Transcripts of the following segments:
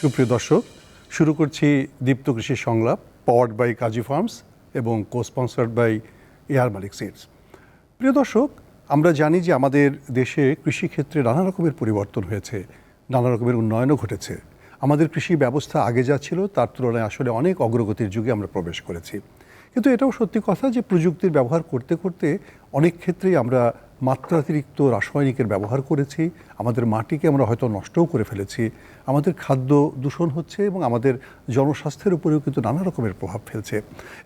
সুপ্রিয় দর্শক, শুরু করছি দীপ্ত কৃষি সংলাপ পাওয়ার্ড বাই কাজী ফার্মস এবং কো স্পন্সার্ড বাই এয়ার মালিক সিডস প্রিয় দর্শক, আমরা জানি যে আমাদের দেশে কৃষিক্ষেত্রে নানা রকমের পরিবর্তন হয়েছে, নানা রকমের উন্নয়নও ঘটেছে। আমাদের কৃষি ব্যবস্থা আগে যা ছিল, তার তুলনায় আসলে অনেক অগ্রগতির যুগে আমরা প্রবেশ করেছি। কিন্তু এটাও সত্যি কথা যে প্রযুক্তির ব্যবহার করতে করতে অনেক ক্ষেত্রেই আমরা মাত্রাতিরিক্ত রাসায়নিকের ব্যবহার করেছি, আমাদের মাটিকে আমরা হয়তো নষ্টও করে ফেলেছি, আমাদের খাদ্য দূষণ হচ্ছে এবং আমাদের জনস্বাস্থ্যের উপরেও কিন্তু নানা রকমের প্রভাব ফেলছে।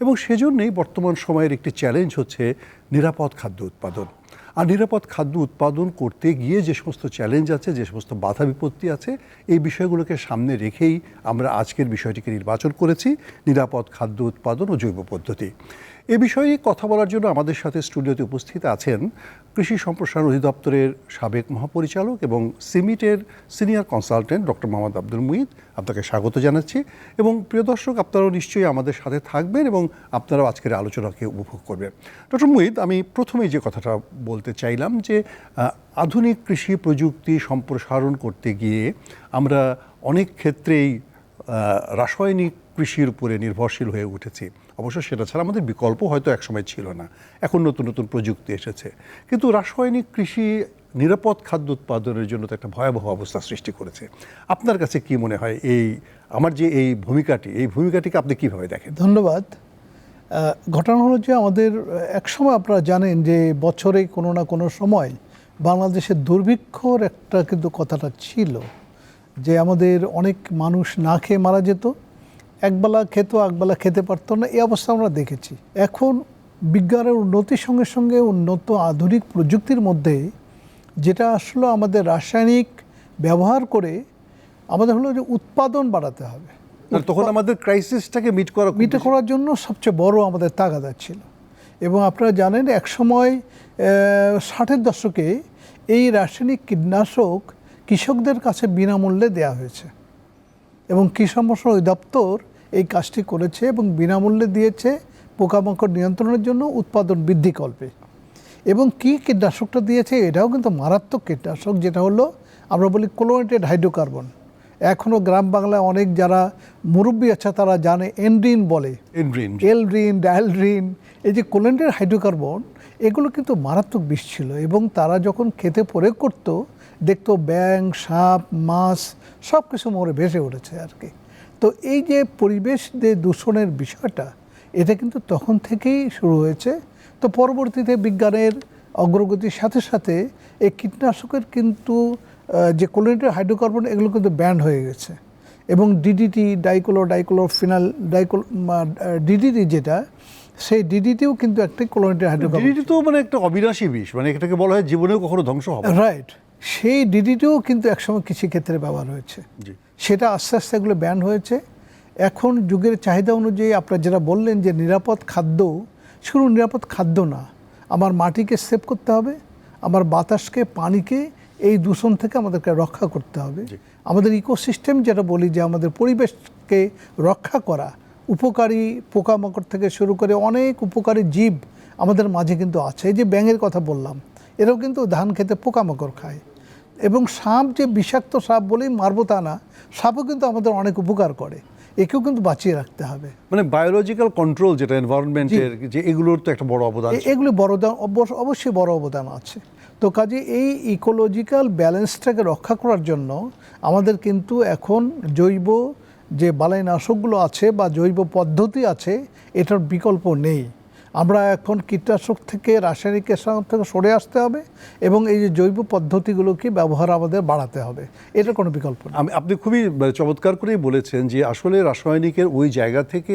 এবং সেজন্যই বর্তমান সময়ের একটি চ্যালেঞ্জ হচ্ছে নিরাপদ খাদ্য উৎপাদন। আর নিরাপদ খাদ্য উৎপাদন করতে গিয়ে যে সমস্ত চ্যালেঞ্জ আছে, যে সমস্ত বাধা বিপত্তি আছে, এই বিষয়গুলোকে সামনে রেখেই আমরা আজকের বিষয়টিকে নির্বাচন করেছি, নিরাপদ খাদ্য উৎপাদন ও জৈব পদ্ধতি। এ বিষয়ে কথা বলার জন্য আমাদের সাথে স্টুডিওতে উপস্থিত আছেন কৃষি সম্প্রসারণ অধিদপ্তরের সাবেক মহাপরিচালক এবং সিমিটের senior consultant doctor Mohammad Abdul Muhid আপনাকে স্বাগত জানাচ্ছি এবং প্রিয় দর্শক, আপনারাও নিশ্চয়ই আমাদের সাথে থাকবেন এবং আপনারাও আজকের আলোচনাকে উপভোগ করবেন। ডক্টর মুহিদ আমি প্রথমেই যে কথাটা বলতে চাইলাম যে আধুনিক কৃষি প্রযুক্তি সম্প্রসারণ করতে গিয়ে আমরা অনেক ক্ষেত্রেই রাসায়নিক কৃষির উপরে নির্ভরশীল হয়ে উঠেছি। অবশ্য সেটা ছাড়া আমাদের বিকল্প হয়তো একসময় ছিল না। এখন নতুন নতুন প্রযুক্তি এসেছে। কিন্তু রাসায়নিক কৃষি নিরাপদ খাদ্য উৎপাদনের জন্য তো একটা ভয়াবহ অবস্থা সৃষ্টি করেছে। আপনার কাছে কি মনে হয় এই, আমার যে এই ভূমিকাটি, এই ভূমিকাটিকে আপনি কীভাবে দেখেন? ধন্যবাদ। ঘটনা হলো যে আমাদের, একসময় আপনারা জানেন যে বছরে কোনো না কোনো সময় বাংলাদেশের দুর্ভিক্ষর একটা কিন্তু কথাটা ছিল যে আমাদের অনেক মানুষ না খেয়ে মারা যেত। একবেলা খেত একবেলা খেতে পারতো না এই অবস্থা আমরা দেখেছি। এখন বিজ্ঞানের উন্নতির সঙ্গে সঙ্গে উন্নত আধুনিক প্রযুক্তির মধ্যে যেটা আসলে আমাদের রাসায়নিক ব্যবহার করে আমাদের হলো যে উৎপাদন বাড়াতে হবে। তখন আমাদের ক্রাইসিসটাকে মিট করা মিটে করার জন্য সবচেয়ে বড় আমাদের তাগাদা ছিল। এবং আপনারা জানেন একসময় ষাটের দশকে এই রাসায়নিক কীটনাশক কৃষকদের কাছে বিনামূল্যে দেয়া হয়েছে। এবং কৃষক অধিদপ্তর এই কাজটি করেছে এবং বিনামূল্যে দিয়েছে পোকামাকড় নিয়ন্ত্রণের জন্য উৎপাদন বৃদ্ধি কল্পে। এবং কি কীটনাশকটা দিয়েছে এটাও কিন্তু মারাত্মক কীটনাশক যেটা হলো আমরা বলি ক্লোরেটেড হাইড্রোকার্বন। এখনও গ্রাম বাংলায় অনেক যারা মুরব্বী আছে তারা জানে এনড্রিন বলে। ইনগ্রিন এলড্রিন ডায়ালড্রিন এই যে কোলেন্টের হাইড্রোকার্বন এগুলো কিন্তু মারাত্মক বিষ ছিল এবং তারা যখন খেতে প্রয়োগ করত দেখতো ব্যাং সাপ মাছ সব কিছু মরে ভেসে উঠেছে আর কি। তো এই যে পরিবেশ যে দূষণের বিষয়টা এটা কিন্তু তখন থেকেই শুরু হয়েছে। তো পরবর্তীতে বিজ্ঞানের অগ্রগতির সাথে সাথে এই কীটনাশকের কিন্তু যে কোলেন্টের হাইড্রোকার্বন এগুলো কিন্তু ব্যান্ড হয়ে গেছে। এবং ডিডিটি ডাইকোলো ডাইকোলো ফিনাল ডাইকোল ডিডিটি যেটা সেই ডিডিটিও কিন্তু একটা ক্লোরিনেটেড হাইড্রোকার্বন ডিডিটি তো মানে একটা অবিনাশী বিষ মানে এটাকে বলা হয় জীবনেও কখনো ধ্বংস হবে রাইট সেই ডিডিটিও কিন্তু একসময় কৃষিক্ষেত্রে ব্যবহার হয়েছে। জি। সেটা আস্তে আস্তে এগুলো ব্যান হয়েছে। এখন যুগের চাহিদা অনুযায়ী আপনারা যেটা বললেন যে নিরাপদ খাদ্য শুধু নিরাপদ খাদ্য না আমার মাটিকে সেভ করতে হবে আমার বাতাসকে পানিকে এই দূষণ থেকে আমাদেরকে রক্ষা করতে হবে। আমাদের ইকোসিস্টেম যেটা বলি যে আমাদের পরিবেশকে রক্ষা করা উপকারী পোকামাকড় থেকে শুরু করে অনেক উপকারী জীব আমাদের মাঝে কিন্তু আছে। এই যে ব্যাঙের কথা বললাম এরাও কিন্তু ধান খেতে পোকামাকড় খায়। এবং সাপ যে বিষাক্ত সাপ বলেই মারবো তা না সাপও কিন্তু আমাদের অনেক উপকার করে একেও কিন্তু বাঁচিয়ে রাখতে হবে। মানে বায়োলজিক্যাল কন্ট্রোল যেটা এনভায়রনমেন্টের যে এগুলোর তো একটা বড় অবদান এগুলি বড় অবশ্যই বড় অবদান আছে। তো কাজে এই ইকোলজিক্যাল ব্যালেন্সটাকে রক্ষা করার জন্য আমাদের কিন্তু এখন জৈব যে বালাইনাশকগুলো আছে বা জৈব পদ্ধতি আছে এটার বিকল্প নেই। আমরা এখন কীটনাশক থেকে, রাসায়নিক কীটনাশক থেকে সরে আসতে হবে এবং এই যে জৈব পদ্ধতিগুলোকে ব্যবহার আমাদের বাড়াতে হবে, এটা কোনো বিকল্প আমি, আপনি খুবই মানে চমৎকার করেই বলেছেন যে আসলে রাসায়নিকের ওই জায়গা থেকে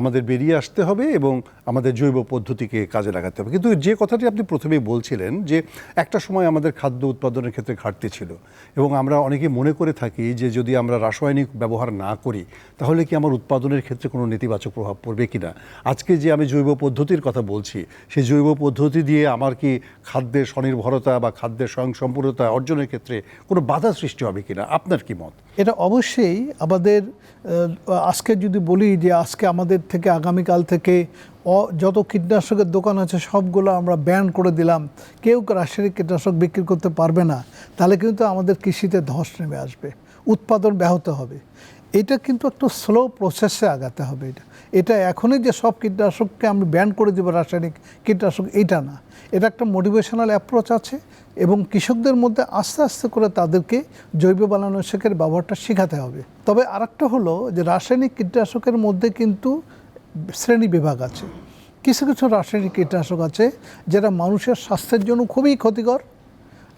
আমাদের বেরিয়ে আসতে হবে এবং আমাদের জৈব পদ্ধতিকে কাজে লাগাতে হবে। কিন্তু যে কথাটি আপনি প্রথমেই বলছিলেন যে একটা সময় আমাদের খাদ্য উৎপাদনের ক্ষেত্রে ঘাটতি ছিল এবং আমরা অনেকে মনে করে থাকি যে যদি আমরা রাসায়নিক ব্যবহার না করি, তাহলে কি আমার উৎপাদনের ক্ষেত্রে কোনো নেতিবাচক প্রভাব পড়বে কিনা? আজকে যে আমি জৈব পদ্ধতির কথা বলছি সেই জৈব পদ্ধতি দিয়ে আমার কি খাদ্যের স্বনির্ভরতা বা খাদ্যের স্বয়ংসম্পূর্ণতা অর্জনের ক্ষেত্রে কোনো বাধা সৃষ্টি হবে কিনা? আপনার কি মত? এটা অবশ্যই আমাদের আজকে যদি বলি যে আজকে আমাদের থেকে, আগামীকাল থেকে যত কীটনাশকের দোকান আছে সবগুলো আমরা ব্যান করে দিলাম, কেউ রাসায়নিক কীটনাশক বিক্রি করতে পারবে না, তাহলে কিন্তু আমাদের কৃষিতে ধস নেমে আসবে, উৎপাদন ব্যাহত হবে। এটা কিন্তু একটু স্লো প্রসেসে আগাতে হবে এটা। এটা এখনই যে সব কীটনাশককে আমি ব্যান করে দেবো রাসায়নিক কীটনাশক, এটা না। এটা একটা মোটিভেশনাল অ্যাপ্রোচ আছে এবং কৃষকদের মধ্যে আস্তে আস্তে করে তাদেরকে জৈব বানানোশকের ব্যবহারটা শেখাতে হবে। তবে আরেকটা হলো যে রাসায়নিক কীটনাশকের মধ্যে কিন্তু শ্রেণি বিভাগ আছে। কিছু কিছু রাসায়নিক কীটনাশক আছে যেটা মানুষের স্বাস্থ্যের জন্য খুবই ক্ষতিকর।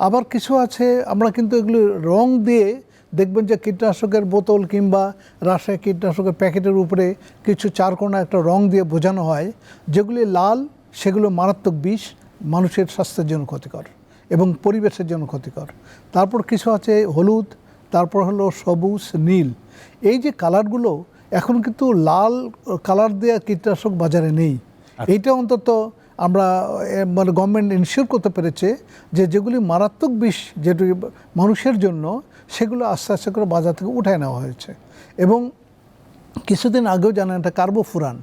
আবার কিছু আছে, আমরা কিন্তু এগুলো রং দিয়ে দেখবেন যে কীটনাশকের বোতল কিংবা রাসায়নিক কীটনাশকের প্যাকেটের উপরে কিছু চারকোনা একটা রং দিয়ে বোঝানো হয় যেগুলি লাল সেগুলো মারাত্মক বিষ মানুষের স্বাস্থ্যের জন্য ক্ষতিকর এবং পরিবেশের জন্য ক্ষতিকর। তারপর কিছু আছে হলুদ তারপর হলো সবুজ নীল। এই যে কালারগুলো এখন কিন্তু লাল কালার দেওয়া কীটনাশক বাজারে নেই। এইটা অন্তত আমরা মানে গভর্নমেন্ট ইনশিওর করতে পেরেছে যে যেগুলি মারাত্মক বিষ যেটি মানুষের জন্য সেগুলো আস্তে আস্তে করে বাজার থেকে উঠায় নেওয়া হয়েছে। এবং কিছুদিন আগেও জানেন একটা কার্বোফুরান।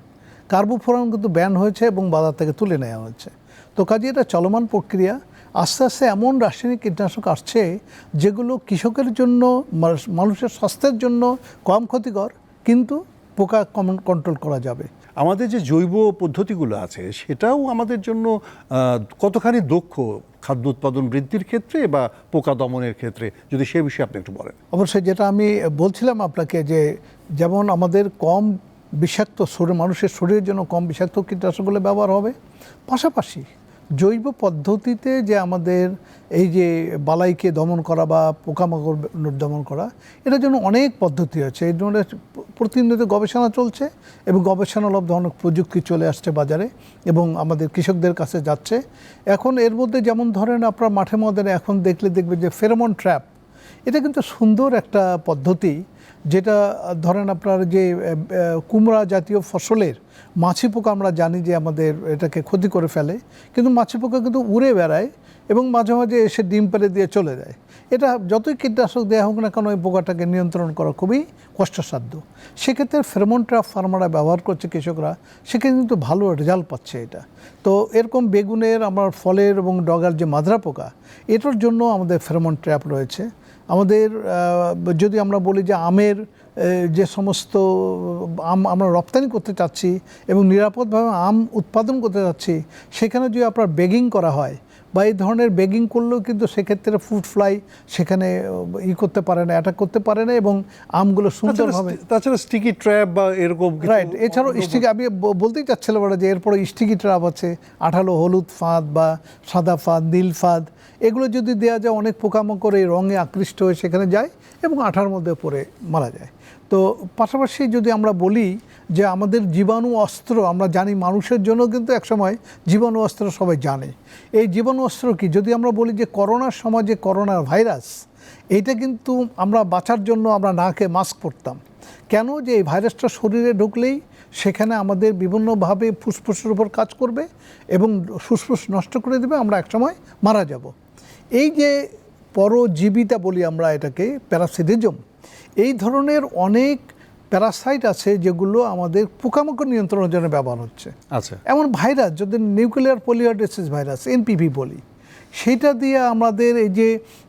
কার্বোফুরান কিন্তু ব্যান হয়েছে এবং বাজার থেকে তুলে নেওয়া হয়েছে। তো কাজে এটা চলমান প্রক্রিয়া। আস্তে আস্তে এমন রাসায়নিক কীটনাশক আসছে যেগুলো কৃষকের জন্য মানুষের স্বাস্থ্যের জন্য কম ক্ষতিকর, কিন্তু পোকা কমন কন্ট্রোল করা যাবে। আমাদের যে জৈব পদ্ধতিগুলো আছে, সেটাও আমাদের জন্য কতখানি দক্ষ খাদ্য উৎপাদন বৃদ্ধির ক্ষেত্রে বা পোকা দমনের ক্ষেত্রে, যদি সে বিষয়ে আপনি একটু বলেন। অবশ্যই যেটা আমি বলছিলাম আপনাকে যে, যেমন আমাদের কম বিষাক্ত শরীর, মানুষের শরীরের জন্য কম বিষাক্ত কীটনাশকগুলো ব্যবহার হবে, পাশাপাশি জৈব পদ্ধতিতে যে আমাদের এই যে বালাইকে দমন করা বা পোকামাকড় দমন করা, এটার জন্য অনেক পদ্ধতি আছে। এই ধরনের প্রতিনিয়ত গবেষণা চলছে এবং গবেষণালব্ধ অনেক প্রযুক্তি চলে আসছে বাজারে এবং আমাদের কৃষকদের কাছে যাচ্ছে। এখন এর মধ্যে যেমন ধরেন আপনার মাঠে ময়দানে এখন দেখলে দেখবে যে ফেরোমন ট্র্যাপ, এটা কিন্তু সুন্দর একটা পদ্ধতি। যেটা, ধরেন আপনার যে কুমড়া জাতীয় ফসলের মাছি পোকা আমরা জানি যে আমাদের এটাকে ক্ষতি করে ফেলে, কিন্তু মাছি পোকা কিন্তু উড়ে বেড়ায় এবং মাঝে মাঝে এসে ডিম পেড়ে দিয়ে চলে যায়। এটা যতই কীটনাশক দেওয়া হোক না কেন ওই পোকাটাকে নিয়ন্ত্রণ করা খুবই কষ্টসাধ্য। সেক্ষেত্রে ফেরমন ট্র্যাপ ফার্মাররা ব্যবহার করছে কৃষকরা, সেখানে কিন্তু ভালো রেজাল্ট পাচ্ছে এটা। তো এরকম বেগুনের, আমার ফলের এবং ডগার যে মাদ্রা পোকা, এটার জন্য আমাদের ফেরমন ট্র্যাপ রয়েছে। আমাদের যদি আমরা বলি যে আমের যে সমস্ত, আম আমরা রপ্তানি করতে চাচ্ছি এবং নিরাপদভাবে আম উৎপাদন করতে চাচ্ছি, সেখানে যদি আপনার বেগিং করা হয় বা এই ধরনের বেগিং করলেও কিন্তু সেক্ষেত্রে ফুড ফ্লাই সেখানে ই করতে পারে না অ্যাটাক করতে পারে না এবং আমগুলো সুন্দরভাবে তাছাড়া স্টিকি ট্র্যাপ বা এরকম রাইট এছাড়াও স্টিকি আমি বলতেই চাচ্ছিলাম ওটা যে এরপরে স্টিকি ট্র্যাপ আছে আঠালো হলুদ ফাঁদ বা সাদা ফাঁদ নীল ফাঁদ এগুলো যদি দেওয়া যায় অনেক পোকামাকড় এই রঙে আকৃষ্ট হয়ে সেখানে যায় এবং আঠার মধ্যে পড়ে মারা যায়। তো পাশাপাশি যদি আমরা বলি যে আমাদের জীবাণু অস্ত্র, আমরা জানি মানুষের জন্য কিন্তু একসময় জীবাণু অস্ত্র সবাই জানে। এই জীবাণু অস্ত্র কি? যদি আমরা বলি যে করোনার সময় যে করোনার ভাইরাস, এইটা কিন্তু আমরা বাঁচার জন্য আমরা নাকে মাস্ক পরতাম। কেন যে এই ভাইরাসটা শরীরে ঢুকলেই সেখানে আমাদের বিভিন্নভাবে ফুসফুসের উপর কাজ করবে এবং ফুসফুস নষ্ট করে দেবে, আমরা একসময় মারা যাব। এই যে পরজীবিতা বলি আমরা এটাকে প্যারাসিটিজম এই ধরনের অনেক প্যারাসাইট আছে যেগুলো আমাদের পোকামাকড় নিয়ন্ত্রণের জন্য ব্যবহার হচ্ছে। আচ্ছা। এমন ভাইরাস যদি নিউক্লিয়ার পোলিওডিসিস ভাইরাস এনপিভি বলি সেটা দিয়ে আমাদের এই যে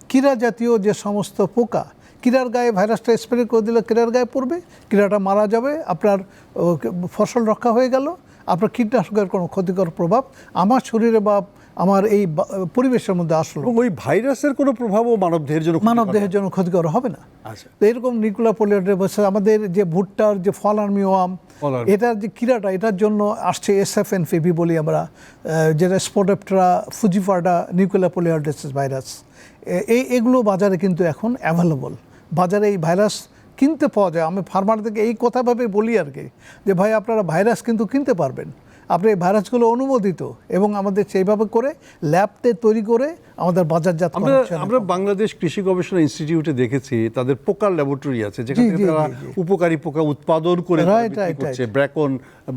কীরা জাতীয় যে সমস্ত পোকা কীরার গায়ে ভাইরাসটা স্প্রে করে দিলে কীরার গায়ে পড়বে কীরাটা মারা যাবে আপনার ফসল রক্ষা হয়ে গেল আপনার কীটনাশকের কোনো ক্ষতিকর প্রভাব আমার শরীরে বা আমার এই পরিবেশের মধ্যে আসলো। ওই ভাইরাসের কোনো প্রভাবও মানব দেহের জন্য মানব দেহের জন্য ক্ষতিকর হবে না। আচ্ছা। তো এরকম নিকুলা পোলিওডিস আমাদের যে ভুট্টার যে ফল আর্মিওয়াম ফলার- এটার যে কিরাটা এটার জন্য আসছে এস এফ এন ফিবি বলি আমরা যেটা স্পোডেপ্টরা ফুজিফার্ডা নিউক্লিয়া পোলিওডিস ভাইরাস। এই এগুলো বাজারে কিন্তু এখন অ্যাভেলেবল বাজারে এই ভাইরাস কিনতে পাওয়া যায়। আমি ফার্মার থেকে এই কথা ভাবে বলি আর কি যে ভাই আপনারা ভাইরাস কিন্তু কিনতে পারবেন। আপনি এই ভাইরাসগুলো অনুমোদিত এবং আমাদের সেইভাবে করে ল্যাবতে তৈরি করে আমাদের বাজারজাত আমরা আমরা বাংলাদেশ কৃষি গবেষণা ইনস্টিটিউটে দেখেছি তাদের পোকার ল্যাবরেটরি আছে যেখানে তারা। উপকারী পোকা উৎপাদন করে করছে ব্র্যাকন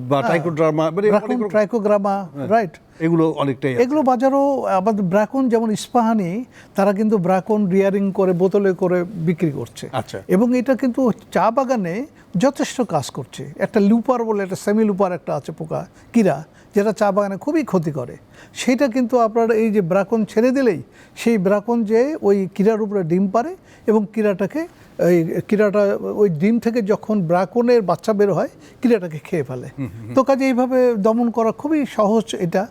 বা টাইকোড্রামা মানে অনেক ট্রাইকোগ্রামা রাইট এগুলো অনেকটাই এগুলো বাজারও আমাদের ব্রাকন যেমন ইস্পাহানি তারা কিন্তু ব্রাকন রিয়ারিং করে বোতলে করে বিক্রি করছে। আচ্ছা। এবং এটা কিন্তু চা বাগানে যথেষ্ট কাজ করছে। একটা লুপার বলে একটা সেমি লুপার একটা আছে পোকা কিরা যেটা চা বাগানে খুবই ক্ষতি করে। সেটা কিন্তু আপনার এই যে ব্রাকন ছেড়ে দিলেই সেই ব্রাকন যে ওই কিরার উপরে ডিম পারে এবং কিরাটাকে এই কিরাটা ওই ডিম থেকে যখন ব্রাকনের বাচ্চা বের হয় কিরাটাকে খেয়ে ফেলে। তো কাজে এইভাবে দমন করা খুবই সহজ এটা।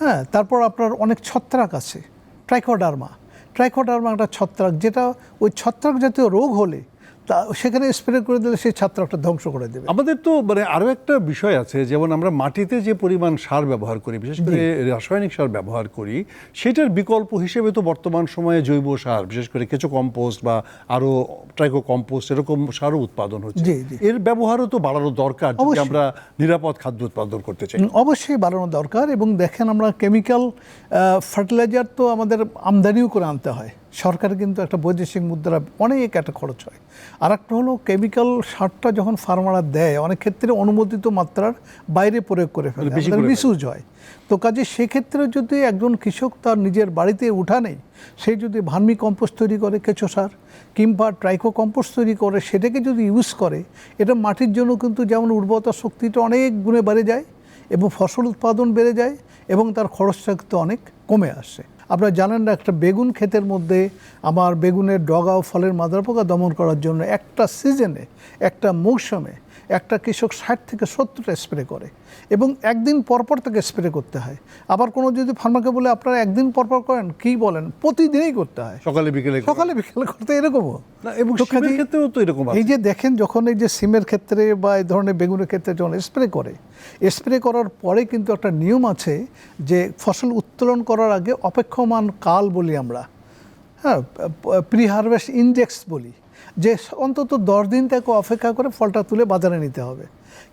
হ্যাঁ তারপর আপনার অনেক ছত্রাক আছে ট্রাইকোডার্মা ট্রাইকোডার্মা একটা ছত্রাক, যেটা ওই ছত্রাক জাতীয় রোগ হলে তা সেখানে স্প্রে করে দিলে সেই ছত্রাকটা ধ্বংস করে দেবে। আমাদের তো মানে আরও একটা বিষয় আছে যেমন আমরা মাটিতে যে পরিমাণ সার ব্যবহার করি বিশেষ করে রাসায়নিক সার ব্যবহার করি সেটার বিকল্প হিসেবে তো বর্তমান সময়ে জৈব সার বিশেষ করে কেঁচো কম্পোস্ট বা আরও ট্রাইকো কম্পোস্ট এরকম সারও উৎপাদন হচ্ছে। এর ব্যবহারও তো বাড়ানো দরকার যদি। আমরা নিরাপদ খাদ্য উৎপাদন করতে চাই। অবশ্যই বাড়ানো দরকার এবং দেখেন আমরা কেমিক্যাল ফার্টিলাইজার তো আমাদের আমদানিও করে আনতে হয়। সরকার কিন্তু একটা বৈদেশিক মুদ্রা অনেক একটা খরচ হয়। আর একটা হলো কেমিক্যাল সারটা যখন ফার্মাররা দেয় অনেক ক্ষেত্রে অনুমোদিত মাত্রার বাইরে প্রয়োগ করে ফেলে মানে। মিসইউজ হয়। তো কাজে সেক্ষেত্রে যদি একজন কৃষক তার নিজের বাড়িতে উঠানে সে যদি ভার্মি কম্পোস্ট তৈরি করে কেঁচো সার কিংবা ট্রাইকো কম্পোস্ট তৈরি করে সেটাকে যদি ইউজ করে এটা মাটির জন্য কিন্তু যেমন উর্বরতা শক্তিটা অনেক গুণে বেড়ে যায় এবং ফসল উৎপাদন বেড়ে যায় এবং তার খরচটা কিন্তু অনেক কমে আসে। আপনারা জানেন না, একটা বেগুন ক্ষেতের মধ্যে আমার বেগুনের ডগা ও ফলের মাদার পোকা দমন করার জন্য একটা সিজনে, একটা মৌসুমে একটা কৃষক ষাট থেকে সত্তরটা স্প্রে করে এবং একদিন পরপর তাকে স্প্রে করতে হয়। আবার কোনো যদি ফার্মাকে বলে আপনারা একদিন পরপর করেন কি বলেন? প্রতিদিনই করতে হয়। সকালে বিকেলে সকালে বিকেলে করতে এরকমও। এবং ক্ষেত্রেও তো এরকম এই যে দেখেন যখন এই যে সিমের ক্ষেত্রে বা এই ধরনের বেগুনের ক্ষেত্রে যখন স্প্রে করে স্প্রে করার পরে কিন্তু একটা নিয়ম আছে যে ফসল উত্তোলন করার আগে অপেক্ষমান কাল বলি আমরা। হ্যাঁ প্রি হারভেস্ট ইন্ডেক্স বলি। যে অন্তত দশ দিন তাকে অপেক্ষা করে ফলটা তুলে বাজারে নিতে হবে।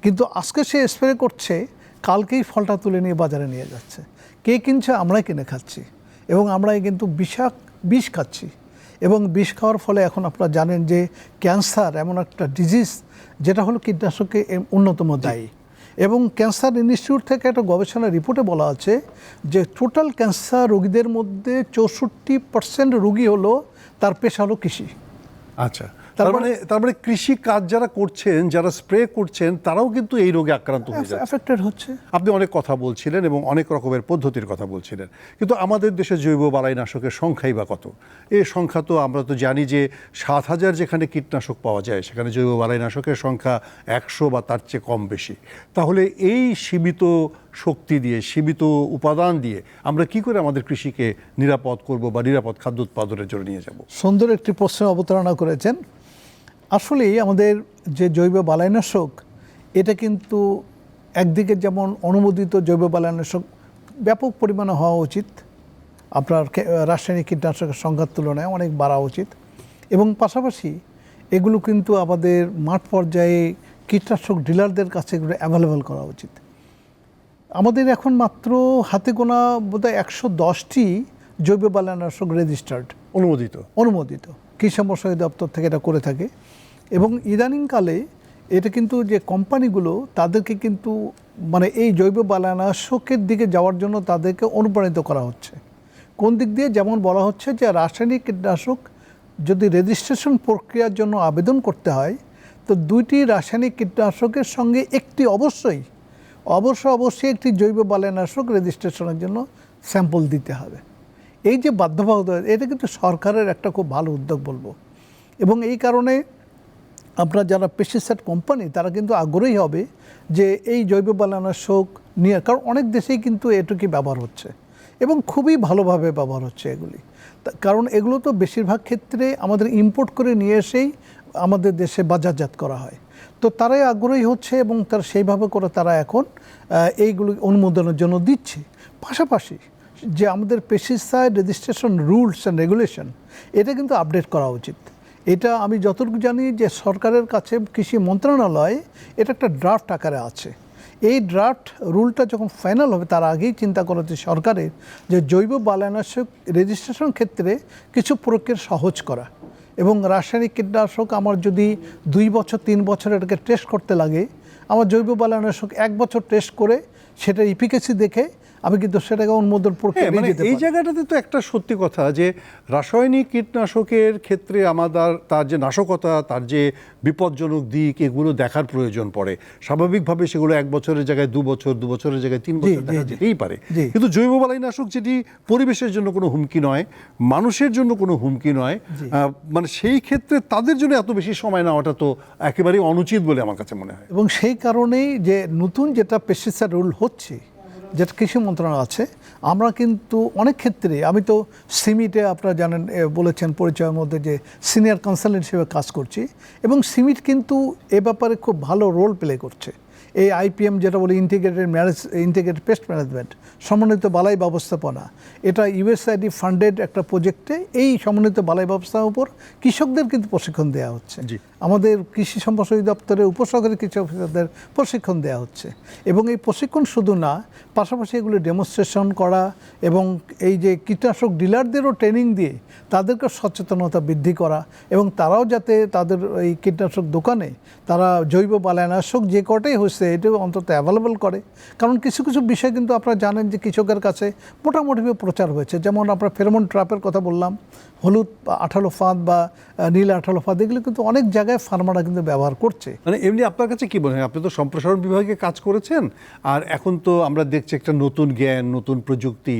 কিন্তু আজকে সে স্প্রে করছে, কালকেই ফলটা তুলে নিয়ে বাজারে নিয়ে যাচ্ছে। কে কিনছে? আমরাই কিনে খাচ্ছি। এবং আমরাই কিন্তু বিষাক, বিষ খাচ্ছি। এবং বিষ খাওয়ার ফলে এখন আপনারা জানেন যে ক্যান্সার এমন একটা ডিজিজ যেটা হলো কীটনাশকে অন্যতম দায়ী। এবং ক্যান্সার ইনস্টিটিউট থেকে একটা গবেষণা রিপোর্টে বলা আছে যে টোটাল ক্যান্সার রোগীদের মধ্যে চৌষট্টি পার্সেন্ট রোগী হলো তার পেশা হলো কৃষি। আচ্ছা। তার মানে তার মানে কৃষি কাজ যারা করছেন যারা স্প্রে করছেন তারাও কিন্তু এই রোগে আক্রান্ত হয়ে যাচ্ছে। অ্যাফেক্টেড হচ্ছে। আপনি অনেক কথা বলছিলেন এবং অনেক রকমের পদ্ধতির কথা বলছিলেন। কিন্তু আমাদের দেশে জৈব বালাইনাশকের সংখ্যাই বা কত? এই সংখ্যা তো আমরা তো জানি যে সাত হাজার যেখানে কীটনাশক পাওয়া যায় সেখানে জৈব বালাইনাশকের সংখ্যা একশো বা তার চেয়ে কম বেশি। তাহলে এই সীমিত শক্তি দিয়ে সীমিত উপাদান দিয়ে আমরা কি করে আমাদের কৃষিকে নিরাপদ করব বা নিরাপদ খাদ্য উৎপাদনের জন্য নিয়ে যাব? সুন্দর একটি প্রশ্ন অবতারণা করেছেন আসলেই আমাদের যে জৈব বালাইনাশক এটা কিন্তু একদিকে যেমন অনুমোদিত জৈব বালাইনাশক ব্যাপক পরিমাণে হওয়া উচিত আপনার রাসায়নিক কীটনাশকের সংখ্যার তুলনায় অনেক বাড়া উচিত এবং পাশাপাশি এগুলো কিন্তু আমাদের মাঠ পর্যায়ে কীটনাশক ডিলারদের কাছে এগুলো অ্যাভেলেবল করা উচিত। আমাদের এখন মাত্র হাতে গোনা বোধহয় একশো দশটি জৈব বালাইনাশক রেজিস্টার্ড অনুমোদিত। অনুমোদিত। কৃষি মশাই দপ্তর থেকে এটা করে থাকে। এবং ইদানিংকালে এটা কিন্তু যে কোম্পানিগুলো, তাদেরকে কিন্তু মানে এই জৈব বালানাশকের দিকে যাওয়ার জন্য তাদেরকে অনুপ্রাণিত করা হচ্ছে। কোন দিক দিয়ে? যেমন বলা হচ্ছে যে রাসায়নিক কীটনাশক যদি রেজিস্ট্রেশন প্রক্রিয়ার জন্য আবেদন করতে হয়, তো দুইটি রাসায়নিক কীটনাশকের সঙ্গে একটি অবশ্যই, অবশ্য অবশ্যই একটি জৈব বালানাশক রেজিস্ট্রেশনের জন্য স্যাম্পল দিতে হবে। এই যে বাধ্যবাধকতা, এটা কিন্তু সরকারের একটা খুব ভালো উদ্যোগ বলব। এবং এই কারণে আপনার যারা পেস্টিসাইড কোম্পানি তারা কিন্তু আগ্রহী হবে যে এই জৈব বালানাশক নিয়ে, কারণ অনেক দেশেই কিন্তু এটুকি ব্যবহার হচ্ছে এবং খুবই ভালোভাবে ব্যবহার হচ্ছে এগুলি। কারণ এগুলো তো বেশিরভাগ ক্ষেত্রে আমাদের ইম্পোর্ট করে নিয়ে এসেই আমাদের দেশে বাজারজাত করা হয়। তো তারাই আগ্রহী হচ্ছে এবং তারা সেইভাবে করে তারা এখন এইগুলো অনুমোদনের জন্য দিচ্ছে। পাশাপাশি যে আমাদের pesticide registration rules and regulation এটা কিন্তু আপডেট করা উচিত। এটা আমি যতটুকু জানি যে সরকারের কাছে কৃষি মন্ত্রণালয় এটা একটা ড্রাফট আকারে আছে। এই ড্রাফট রুলটা যখন ফাইনাল হবে, তার আগেই চিন্তা করা হচ্ছে সরকারের যে জৈব বালানাশক রেজিস্ট্রেশন ক্ষেত্রে কিছু প্রক্রিয়া সহজ করা। এবং রাসায়নিক কীটনাশক আমার যদি দুই বছর, তিন বছর এটাকে টেস্ট করতে লাগে, আমার জৈব বালানাশক এক বছর টেস্ট করে সেটার ইফিকেসি দেখে আমি কিন্তু সেটাকে অনুমোদন হ্যাঁ প্রক্রিয়া মানে এই জায়গাটাতে তো একটা সত্যি কথা যে রাসায়নিক কীটনাশকের ক্ষেত্রে আমাদের তার যে নাশকতা তার যে বিপজ্জনক দিক এগুলো দেখার প্রয়োজন পড়ে। স্বাভাবিকভাবে সেগুলো এক বছরের জায়গায় দু বছর দু বছরের জায়গায় তিন বছর দেখা যেতেই পারে। কিন্তু জৈব বালাইনাশক যেটি পরিবেশের জন্য কোনো হুমকি নয় মানুষের জন্য কোনো হুমকি নয় মানে সেই ক্ষেত্রে তাদের জন্য এত বেশি সময় নেওয়াটা তো একেবারেই অনুচিত বলে আমার কাছে মনে হয়। এবং সেই কারণেই যে নতুন যেটা পেস্টিসাইড রুল হচ্ছে যেটা কৃষি মন্ত্রণালয় আছে, আমরা কিন্তু অনেক ক্ষেত্রে, আমি তো সিমিটে আপনারা জানেন বলেছেন পরিচয়ের মধ্যে যে সিনিয়র কনসালটেন্ট হিসেবে কাজ করছি এবং সিমিট কিন্তু এ ব্যাপারে খুব ভালো রোল প্লে করছে এই আইপিএম যেটা বলি integrated manage, integrated pest management, সমন্বিত বালাই ব্যবস্থাপনা, এটা ইউএসআইডি ফান্ডেড একটা প্রজেক্টে এই সমন্বিত বালাই ব্যবস্থার উপর কৃষকদের কিন্তু প্রশিক্ষণ দেওয়া হচ্ছে জি। আমাদের কৃষি সম্পদ দপ্তরের উপসহকারী কৃষি অফিসারদের প্রশিক্ষণ দেওয়া হচ্ছে। এবং এই প্রশিক্ষণ শুধু না, পাশাপাশি এগুলো ডেমনস্ট্রেশন করা এবং এই যে কীটনাশক ডিলারদেরও ট্রেনিং দিয়ে তাদেরকে সচেতনতা বৃদ্ধি করা এবং তারাও যাতে তাদের এই কীটনাশক দোকানে তারা জৈব বালানাশক যে কটাই হচ্ছে এটাও অন্তত অ্যাভেলেবল করে। কারণ কিছু কিছু বিষয় কিন্তু আপনারা জানেন যে কৃষকের কাছে মোটামুটিভাবে প্রচার হয়েছে। যেমন আমরা ফেরোমন ট্রাপের কথা বললাম হলুদ আঠালো ফাঁদ বা নীল আঠালো ফাঁদ, এগুলো কিন্তু অনেক জায়গায় ফার্মারা কিন্তু ব্যবহার করছে। মানে এমনি আপনার কাছে কি মনে হয়? আপনি তো সম্প্রসারণ বিভাগে কাজ করেছেন, আর এখন তো আমরা দেখছি একটা নতুন জ্ঞান, নতুন প্রযুক্তি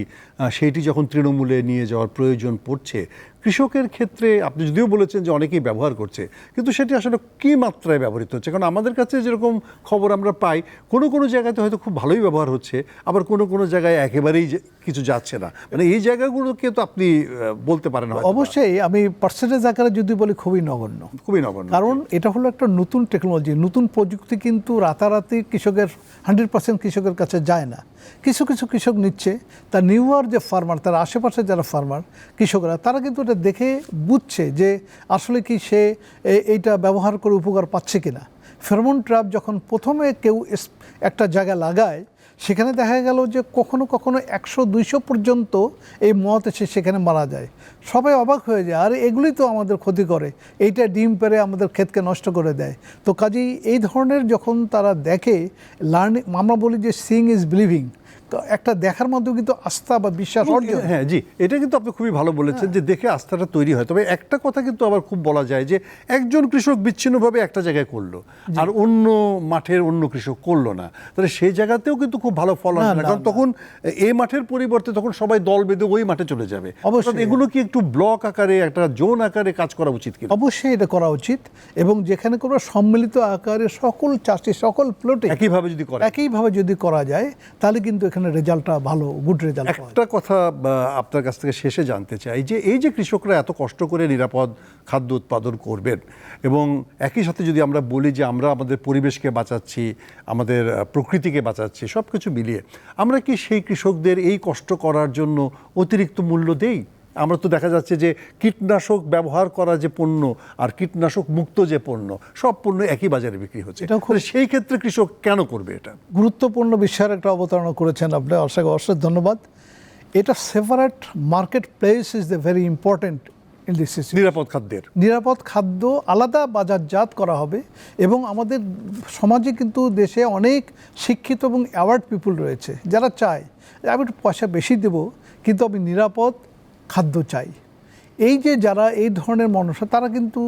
সেইটি যখন তৃণমূলে নিয়ে যাওয়ার প্রয়োজন পড়ছে কৃষকের ক্ষেত্রে আপনি যদিও বলেছেন যে অনেকেই ব্যবহার করছে কিন্তু সেটি আসলে কী মাত্রায় ব্যবহৃত হচ্ছে? কারণ আমাদের কাছে যেরকম খবর আমরা পাই কোনো কোনো জায়গাতে হয়তো খুব ভালোই ব্যবহার হচ্ছে আবার কোনো কোনো জায়গায় একেবারেই কিছু যাচ্ছে না। মানে এই জায়গাগুলোকে তো আপনি বলতে পারেন। অবশ্যই আমি পার্সেন্টেজ আকারে যদি বলি খুবই নগণ্য। খুবই নগণ্য কারণ এটা হলো একটা নতুন টেকনোলজি নতুন প্রযুক্তি কিন্তু রাতারাতি কৃষকের হান্ড্রেড পার্সেন্ট কৃষকের কাছে যায় না। কিছু কিছু কৃষক নিচ্ছে তার নিউয়ার যে ফার্মার তার আশেপাশে যারা ফার্মার কৃষকরা তারা কিন্তু এটা দেখে বুঝছে যে আসলে কি সে এইটা ব্যবহার করে উপকার পাচ্ছে কিনা। ফেরমন ট্র্যাপ যখন প্রথমে কেউ একটা জায়গা লাগায়, সেখানে দেখা গেল যে কখনো কখনো একশো, দুইশো পর্যন্ত এই মত এসে সেখানে মারা যায়। সবাই অবাক হয়ে যায়, আর, এগুলি তো আমাদের ক্ষতি করে। এইটা ডিম পেরে আমাদের ক্ষেতকে নষ্ট করে দেয়। তো কাজেই এই ধরনের যখন তারা দেখে, লার্নিং, আমরা বলি যে সিং ইজ বিলিভিং। একটা দেখার মাধ্যমে কিন্তু আস্থা বা বিশ্বাস অর্জন। হ্যাঁ জি এটা কিন্তু আপনি খুবই ভালো বলেছেন যে দেখে আস্থাটা তৈরি হয়। তবে একটা কথা কিন্তু আবার খুব বলা যায় যে একজন কৃষক বিচ্ছিন্নভাবে একটা জায়গায় করল আর অন্য মাঠের অন্য কৃষক করল না। তাহলে সেই জায়গাতেও কিন্তু খুব ভালো ফল না না, কারণ তখন এই মাঠের পরিবর্তে তখন সবাই দল বেঁধে ওই মাঠে চলে যাবে। অবশ্যই। এগুলো কি একটু ব্লক আকারে একটা জোন আকারে কাজ করা উচিত কি অবশ্যই এটা করা উচিত এবং যেখানে কোনো সম্মিলিত আকারে সকল চাষি সকল প্লটে একইভাবে যদি করে। একইভাবে যদি করা যায় তাহলে কিন্তু এখানে রেজাল্টটা ভালো গুড রেজাল্ট একটা কথা আপনার কাছ থেকে শেষে জানতে চাই যে এই যে কৃষকরা এত কষ্ট করে নিরাপদ খাদ্য উৎপাদন করবেন এবং একই সাথে যদি আমরা বলি যে আমরা আমাদের পরিবেশকে বাঁচাচ্ছি, আমাদের প্রকৃতিকে বাঁচাচ্ছি সব কিছু মিলিয়ে, আমরা কি সেই কৃষকদের এই কষ্ট করার জন্য অতিরিক্ত মূল্য দেই? আমরা তো দেখা যাচ্ছে যে কীটনাশক ব্যবহার করা যে পণ্য আর কীটনাশক মুক্ত যে পণ্য সব পণ্য একই বাজারে বিক্রি হচ্ছে। সেই ক্ষেত্রে কৃষক কেন করবে এটা? গুরুত্বপূর্ণ বিষয়ের একটা অবতারণা করেছেন আপনি অশেষ অশেষ ধন্যবাদ। এটা separate market place is the very important in this নিরাপদ খাদ্যের। নিরাপদ খাদ্য আলাদা বাজারজাত করা হবে এবং আমাদের সমাজে কিন্তু দেশে অনেক শিক্ষিত এবং অ্যাওয়ার্ড পিপুল রয়েছে যারা চায় আমি একটু পয়সা বেশি দেব কিন্তু আমি নিরাপদ খাদ্য চাই এই যে যারা এই ধরনের মানুষ তারা কিন্তু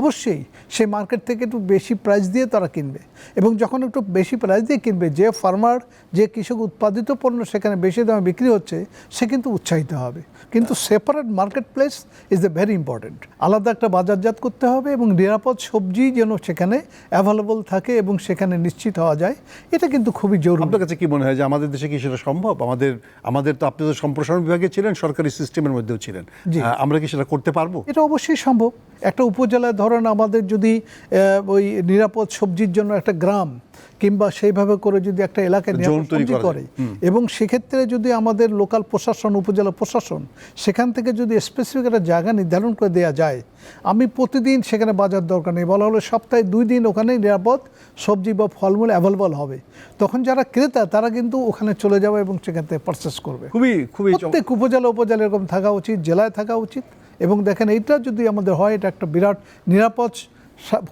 অবশ্যই সেই মার্কেট থেকে একটু বেশি প্রাইস দিয়ে তারা কিনবে। এবং যখন একটু বেশি প্রাইস দিয়ে কিনবে যে ফার্মার যে কৃষক উৎপাদিত পণ্য সেখানে বেশি দামে বিক্রি হচ্ছে সে কিন্তু উৎসাহিত হবে। কিন্তু separate market place is the very important আলাদা একটা বাজারজাত করতে হবে এবং নিরাপদ সবজি যেন সেখানে অ্যাভেলেবল থাকে এবং সেখানে নিশ্চিত হওয়া যায় এটা কিন্তু খুবই জরুরি। আপনার কাছে কি মনে হয় যে আমাদের দেশে কি সেটা সম্ভব? আমাদের আমাদের তো আপনি তো সম্প্রসারণ বিভাগে ছিলেন সরকারি সিস্টেমের মধ্যেও ছিলেন। আমরা কি সেটা করতে পারব? এটা অবশ্যই সম্ভব। একটা উপজেলায় ধরেন আমাদের যদি ওই নিরাপদ সবজির জন্য একটা গ্রাম কিংবা সেইভাবে করে যদি একটা এলাকায় করা এবং সেক্ষেত্রে যদি আমাদের লোকাল প্রশাসন উপজেলা প্রশাসন সেখান থেকে যদি স্পেসিফিক একটা জায়গা নির্ধারণ করে দেওয়া যায় আমি প্রতিদিন সেখানে বাজার দরকার নেই। বলা হলো সপ্তাহে দুই দিন ওখানে নিরাপদ সবজি বা ফলমূল অ্যাভেলেবল হবে। তখন যারা ক্রেতা তারা কিন্তু ওখানে চলে যাবে এবং সেখান থেকে পারচেস করবে। খুবই খুবই প্রত্যেক উপজেলা উপজেলা এরকম থাকা উচিত জেলায় থাকা উচিত। এবং দেখেন এইটা যদি আমাদের হয় এটা একটা বিরাট নিরাপদ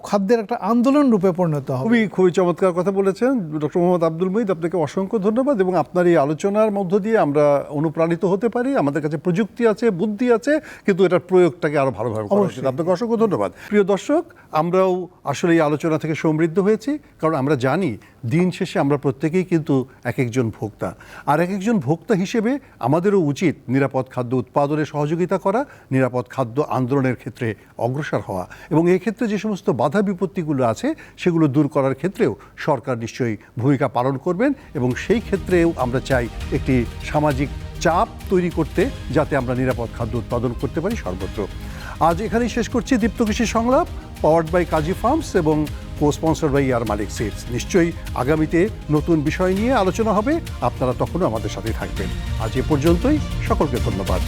খাদ্যের একটা আন্দোলন রূপে পরিণত হবে। খুবই খুবই চমৎকার কথা বলেছেন। ডক্টর মোহাম্মদ আব্দুল মুহিদ আপনাকে অসংখ্য ধন্যবাদ এবং আপনার এই আলোচনার মধ্য দিয়ে আমরা অনুপ্রাণিত হতে পারি। আমাদের কাছে প্রযুক্তি আছে বুদ্ধি আছে কিন্তু এটার প্রয়োগটাকে আরও ভালোভাবে করা উচিত। আপনাকে অসংখ্য ধন্যবাদ। প্রিয় দর্শক আমরাও আসলে এই আলোচনা থেকে সমৃদ্ধ হয়েছি কারণ আমরা জানি দিন শেষে আমরা প্রত্যেকেই কিন্তু এক একজন ভোক্তা। আর এক একজন ভোক্তা হিসেবে আমাদেরও উচিত নিরাপদ খাদ্য উৎপাদনে সহযোগিতা করা নিরাপদ খাদ্য আন্দোলনের ক্ষেত্রে অগ্রসর হওয়া। এবং এই ক্ষেত্রে যে সমস্ত বাধা বিপত্তিগুলো আছে, সেগুলো দূর করার ক্ষেত্রেও সরকার নিশ্চয়ই ভূমিকা পালন করবেন এবং সেই ক্ষেত্রেও আমরা চাই একটি সামাজিক চাপ তৈরি করতে যাতে আমরা নিরাপদ খাদ্য উৎপাদন করতে পারি সর্বত্র। আজ এখানেই শেষ করছি দীপ্ত কৃষি সংলাপ পাওয়ার্ড বাই কাজী ফার্মস এবং কো স্পন্সর বাই ইয়ার মালিক সিডস নিশ্চয়ই আগামীতে নতুন বিষয় নিয়ে আলোচনা হবে, আপনারা তখনও আমাদের সাথে থাকবেন। আজ এ পর্যন্তই, সকলকে ধন্যবাদ।